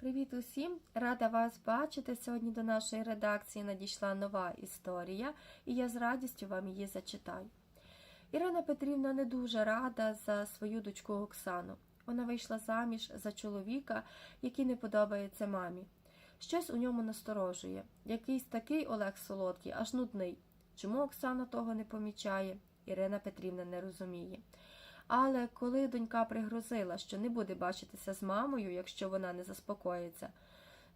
Привіт усім! Рада вас бачити. Сьогодні до нашої редакції надійшла нова історія, і я з радістю вам її зачитаю. Ірина Петрівна не дуже рада за свою дочку Оксану. Вона вийшла заміж за чоловіка, який не подобається мамі. Щось у ньому насторожує. Якийсь такий Олег Солодкий, аж нудний. Чому Оксана того не помічає? Ірина Петрівна не розуміє. Але коли донька пригрозила, що не буде бачитися з мамою, якщо вона не заспокоїться,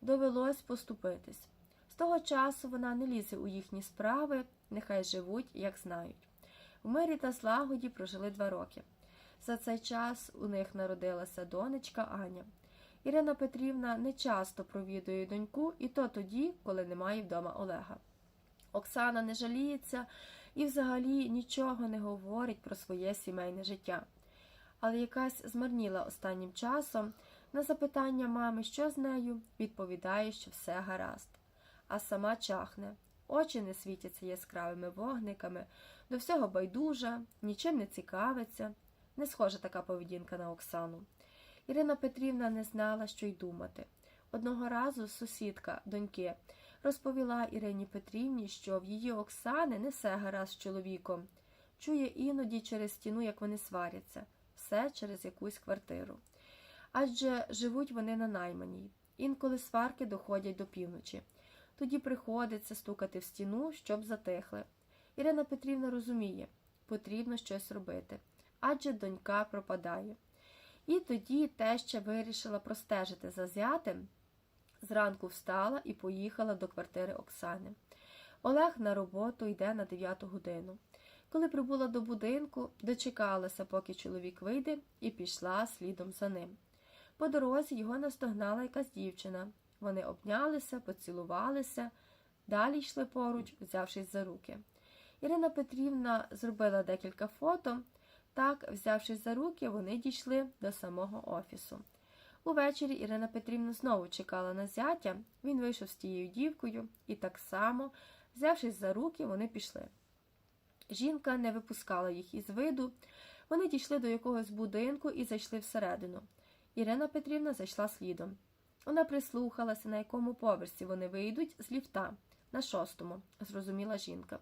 довелось поступитись. З того часу вона не лізе у їхні справи, нехай живуть, як знають. В мирі та злагоді прожили два роки. За цей час у них народилася донечка Аня. Ірина Петрівна не часто провідує доньку, і то тоді, коли немає вдома Олега. Оксана не жаліється і взагалі нічого не говорить про своє сімейне життя. Але якась змарніла останнім часом на запитання мами, що з нею, відповідає, що все гаразд. А сама чахне, очі не світяться яскравими вогниками, до всього байдужа, нічим не цікавиться. Не схожа така поведінка на Оксану. Ірина Петрівна не знала, що й думати. Одного разу сусідка доньки розповіла Ірині Петрівні, що в її Оксани не все гаразд з чоловіком. Чує іноді через стіну, як вони сваряться, все через якусь квартиру. Адже живуть вони на найманій. Інколи сварки доходять до півночі. Тоді приходиться стукати в стіну, щоб затихли. Ірина Петрівна розуміє, потрібно щось робити, адже донька пропадає. І тоді теща вирішила простежити за зятем. Зранку встала і поїхала до квартири Оксани. Олег на роботу йде на 9 годину. Коли прибула до будинку, дочекалася, поки чоловік вийде, і пішла слідом за ним. По дорозі його настогнала якась дівчина. Вони обнялися, поцілувалися, далі йшли поруч, взявшись за руки. Ірина Петрівна зробила декілька фото. Так, взявшись за руки, вони дійшли до самого офісу. Увечері Ірина Петрівна знову чекала на зятя, він вийшов з тією дівкою, і так само, взявшись за руки, вони пішли. Жінка не випускала їх із виду, вони дійшли до якогось будинку і зайшли всередину. Ірина Петрівна зайшла слідом. Вона прислухалася, на якому поверсі вони вийдуть з ліфта, на шостому, зрозуміла жінка.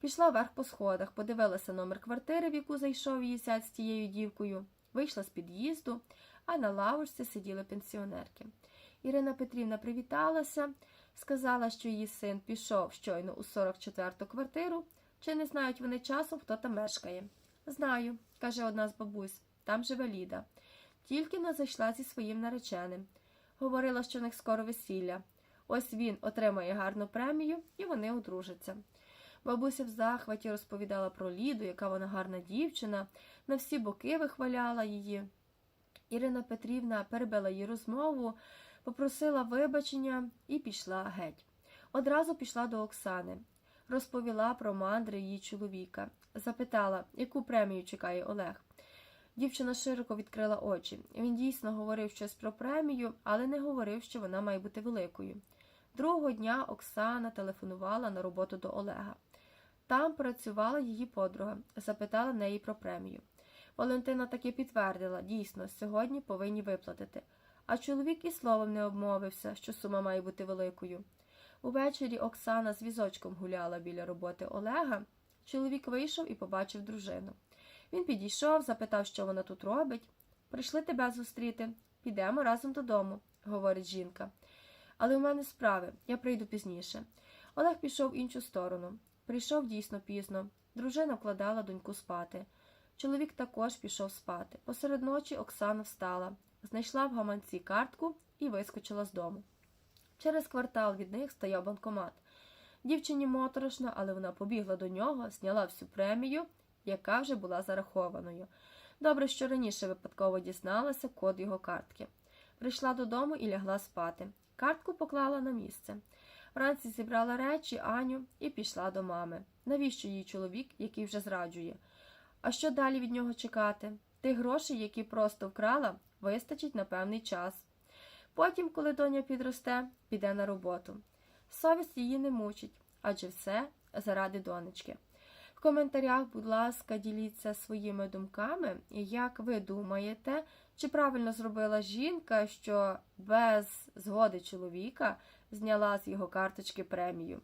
Пішла вверх по сходах, подивилася номер квартири, в яку зайшов її зять з тією дівкою, вийшла з під'їзду, а на лавочці сиділи пенсіонерки. Ірина Петрівна привіталася, сказала, що її син пішов щойно у 44-ту квартиру. Чи не знають вони часу, хто там мешкає? Знаю, каже одна з бабусь, там живе Ліда. Тільки не зайшла зі своїм нареченим. Говорила, що в них скоро весілля. Ось він отримає гарну премію і вони одружаться. Бабуся в захваті розповідала про Ліду, яка вона гарна дівчина, на всі боки вихваляла її. Ірина Петрівна перебила її розмову, попросила вибачення і пішла геть. Одразу пішла до Оксани, розповіла про мандри її чоловіка, запитала, яку премію чекає Олег. Дівчина широко відкрила очі. Він дійсно говорив щось про премію, але не говорив, що вона має бути великою. Другого дня Оксана телефонувала на роботу до Олега. Там працювала її подруга, запитала неї про премію. Валентина таки підтвердила, дійсно, сьогодні повинні виплатити. А чоловік і словом не обмовився, що сума має бути великою. Увечері Оксана з візочком гуляла біля роботи Олега. Чоловік вийшов і побачив дружину. Він підійшов, запитав, що вона тут робить. Прийшли тебе зустріти. Підемо разом додому, говорить жінка. Але у мене справи, я прийду пізніше. Олег пішов в іншу сторону. Прийшов дійсно пізно. Дружина вкладала доньку спати. Чоловік також пішов спати. Посеред ночі Оксана встала, знайшла в гаманці картку і вискочила з дому. Через квартал від них стояв банкомат. Дівчині моторошно, але вона побігла до нього, зняла всю премію, яка вже була зарахованою. Добре, що раніше випадково дізналася код його картки. Прийшла додому і лягла спати. Картку поклала на місце. Вранці зібрала речі, Аню і пішла до мами. Навіщо їй чоловік, який вже зраджує? А що далі від нього чекати? Тих грошей, які просто вкрала, вистачить на певний час. Потім, коли доня підросте, піде на роботу. Совість її не мучить, адже все заради донечки. В коментарях, будь ласка, діліться своїми думками, як ви думаєте, Чи правильно зробила жінка, що без згоди чоловіка зняла з його карточки премію?